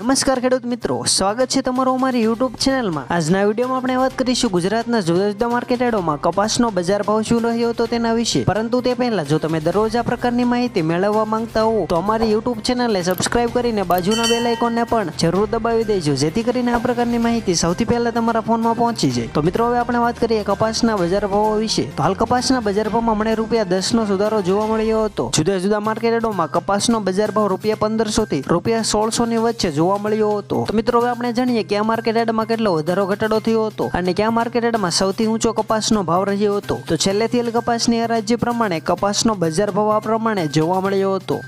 નમસ્કાર ખેડૂત મિત્રો, સ્વાગત છે તમારું અમારી યુટ્યુબ ચેનલમાં આજના વિડીયોમાં આપણે વાત કરીશું ગુજરાતના જુદા જુદા માર્કેટ કપાસનો બજાર ભાવ શું રહ્યો હતો તેના વિશે. પરંતુ તે પહેલા, જો તમે દરરોજ આ પ્રકારની માહિતી મેળવવા માંગતા હો, તો અમારી યુટ્યુબ ચેનલને સબસ્ક્રાઇબ કરીને બાજુના બેલ આઇકોનને પણ જરૂર દબાવી દેજો, જેથી કરીને આ પ્રકારની માહિતી સૌથી પહેલા તમારા ફોનમાં પહોંચી જાય. તો મિત્રો, હવે આપણે વાત કરીએ કપાસના બજાર ભાવો વિશે. તો હાલ કપાસના બજાર ભાવમાં મને રૂપિયા દસનો સુધારો જોવા મળ્યો હતો. જુદા જુદા માર્કેટ કપાસનો બજાર ભાવ રૂપિયા પંદરસો થી રૂપિયા સોળસો ની વચ્ચે જોવા મળ્યો હતો. તો મિત્રો, હવે આપણે જાણીએ કે આ માર્કેટ યાર્ડમાં કેટલો વધારો ઘટાડો થયો હતો અને કયા માર્કેટ યાર્ડમાં સૌથી ઊંચો કપાસનો ભાવ રહ્યો હતો. તો છેલ્લેથી કપાસની હરાજી પ્રમાણે કપાસનો બજાર ભાવ આ પ્રમાણે જોવા મળ્યો હતો.